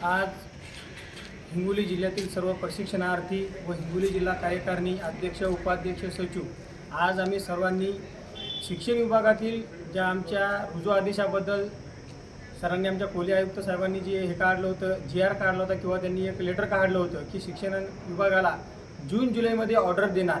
आज हिंगोली जिल्ह्यातील सर्व प्रशिक्षणार्थी व हिंगोली जिल्हा कार्यकारिणी अध्यक्ष उपाध्यक्ष सचिव आज आम्ही सर्वांनी शिक्षण विभागातील ज्या आमच्या रुजू आदेशाबद्दल सरांनी आमच्या कोली आयुक्त साहेबांनी जे हे काढलं होतं जी आर काढलं होतं किंवा त्यांनी एक लेटर काढलं होतं की शिक्षण विभागाला जून जुलैमध्ये ऑर्डर देणार.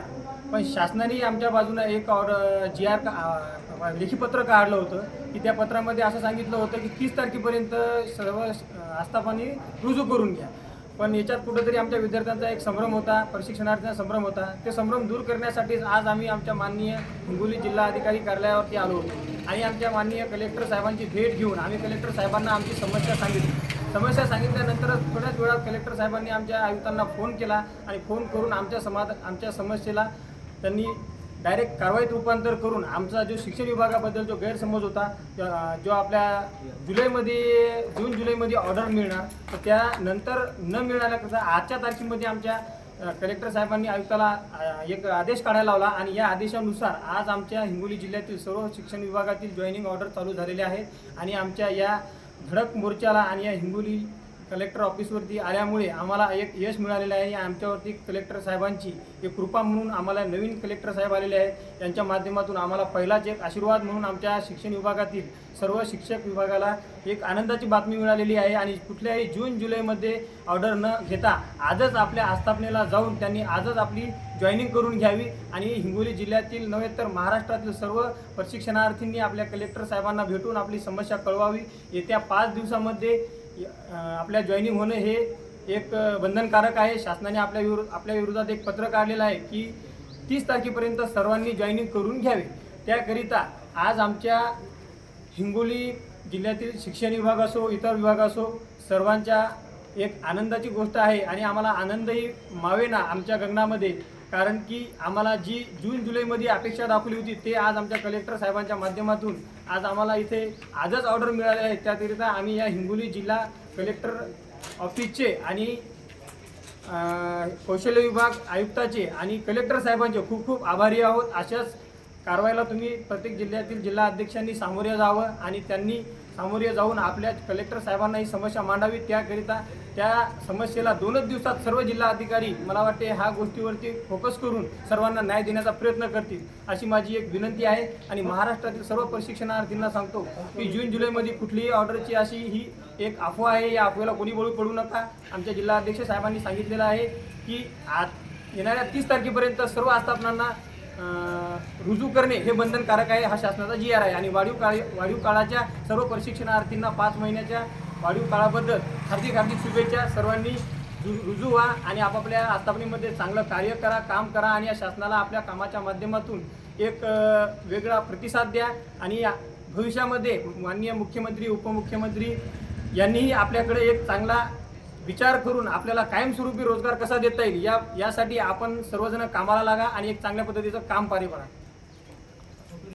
पण शासनाने आमच्या बाजूनं एक ऑर्डर जी आर का लेखी पत्र काढलं होतं. की त्या पत्रामध्ये असं सांगितलं होतं की तीस तारखेपर्यंत सर्व आस्थापने रुजू करून घ्या. पण याच्यात कुठंतरी आमच्या विद्यार्थ्यांचा एक संभ्रम होता प्रशिक्षणार्थींचा संभ्रम होता. ते संभ्रम दूर करण्यासाठीच आज आम्ही आमच्या माननीय हिंगोली जिल्हा अधिकारी कार्यालयावरती आलो होतो. आणि आमच्या माननीय कलेक्टर साहेबांची भेट घेऊन आम्ही कलेक्टर साहेबांना आमची समस्या सांगितली. समस्या सांगितल्यानंतर थोड्याच वेळात कलेक्टर साहेबांनी आमच्या आयुक्तांना फोन केला आणि फोन करून आमच्या समाज आमच्या समस्येला त्यांनी डायरेक्ट कारवाईत रूपांतर करून आमचा जो शिक्षण विभागाबद्दल जो गैरसमज होता जो आपल्या जुलैमध्ये जून जुलैमध्ये ऑर्डर मिळणार तर त्यानंतर न मिळाल्याकरता आजच्या तारखेमध्ये आमच्या कलेक्टर साहेबांनी आयुक्ताला एक आदेश काढायला लावला आणि या आदेशानुसार आज आमच्या हिंगोली जिल्ह्यातील सर्व शिक्षण विभागातील जॉईनिंग ऑर्डर चालू झालेले आहेत आणि आमच्या या धडक मोर्चाला आणि या हिंगोली कलेक्टर ऑफिसवरती आल्यामुळे आम्हाला एक यश मिळालेलं आहे. आणि आमच्यावरती कलेक्टर साहेबांची एक कृपा म्हणून आम्हाला नवीन कलेक्टर साहेब आलेले आहेत. यांच्या माध्यमातून आम्हाला पहिलाच एक आशीर्वाद म्हणून आमच्या शिक्षण विभागातील सर्व शिक्षक विभागाला एक आनंदाची बातमी मिळालेली आहे आणि कुठल्याही जून जुलैमध्ये ऑर्डर न घेता आजच आपल्या आस्थापनेला जाऊन त्यांनी आजच आपली जॉईनिंग करून घ्यावी आणि हिंगोली जिल्ह्यातील नव्हे तर महाराष्ट्रातील सर्व प्रशिक्षणार्थींनी आपल्या कलेक्टर साहेबांना भेटून आपली समस्या कळवावी. येत्या पाच दिवसामध्ये आपल्या जॉईनिंग होणं हे एक बंधनकारक आहे. शासनाने आपल्या विरु आपल्या विरोधात एक पत्र काढलेलं आहे की तीस तारखेपर्यंत सर्वांनी जॉईनिंग करून घ्यावे. त्याकरिता आज आमच्या हिंगोली जिल्ह्यातील शिक्षण विभाग असो इतर विभाग असो सर्वांच्या एक आनंदाची गोष्ट आहे आणि आम्हाला आनंदही मावेना आमच्या गगनामध्ये. कारण की आम्हाला जी जून जुलैमध्ये अपेक्षा दाखवली होती ते आज आमच्या कलेक्टर साहेबांच्या माध्यमातून आज आम्हाला इथे आजच ऑर्डर मिळाले आहे त्याकरिता आम्ही या हिंगोली जिल्हा कलेक्टर ऑफिसचे आणि कौशल्य विभाग आयुक्ताचे आणि कलेक्टर साहेबांचे खूप खूप आभारी आहोत. अशाच कारवाईला तुम्ही प्रत्येक जिल्ह्यातील जिल्हा अध्यक्षांनी सामोरे जावं आणि त्यांनी सामोरे जाऊन आपल्या कलेक्टर साहेबांना ही समस्या मांडावी. त्याकरिता त्या समस्येला दोनच दिवसात सर्व जिल्हा अधिकारी मला वाटते ह्या गोष्टीवरती फोकस करून सर्वांना न्याय देण्याचा प्रयत्न करतील अशी माझी एक विनंती आहे. आणि महाराष्ट्रातील सर्व प्रशिक्षणार्थींना सांगतो की जून जुलैमध्ये कुठलीही ऑर्डरची अशी ही एक अफवा आहे या अफवेला कोणी बळू पडू नका. आमच्या जिल्हा अध्यक्ष साहेबांनी सांगितलेलं आहे की आज येणाऱ्या तीस तारखेपर्यंत सर्व आस्थापनांना रुजू करणे हे बंधनकारक आहे हा शासनाचा जी आर आहे. आणि वाढीव काळी वाढीव काळाच्या सर्व प्रशिक्षणार्थींना पाच महिन्याच्या वाढीव काळाबद्दल हार्दिक हार्दिक शुभेच्छा. सर्वांनी रु- रुजू व्हा आणि आपापल्या आस्थापनेमध्ये चांगलं कार्य करा काम करा आणि या शासनाला आपल्या कामाच्या माध्यमातून एक वेगळा प्रतिसाद द्या आणि भविष्यामध्ये माननीय मुख्यमंत्री उपमुख्यमंत्री यांनीही आपल्याकडे एक चांगला विचार करून आपल्याला कायमस्वरूपी रोजगार कसा देता येईल या यासाठी आपण सर्वजण कामाला लागा आणि एक चांगल्या पद्धतीचं काम पारी पडा.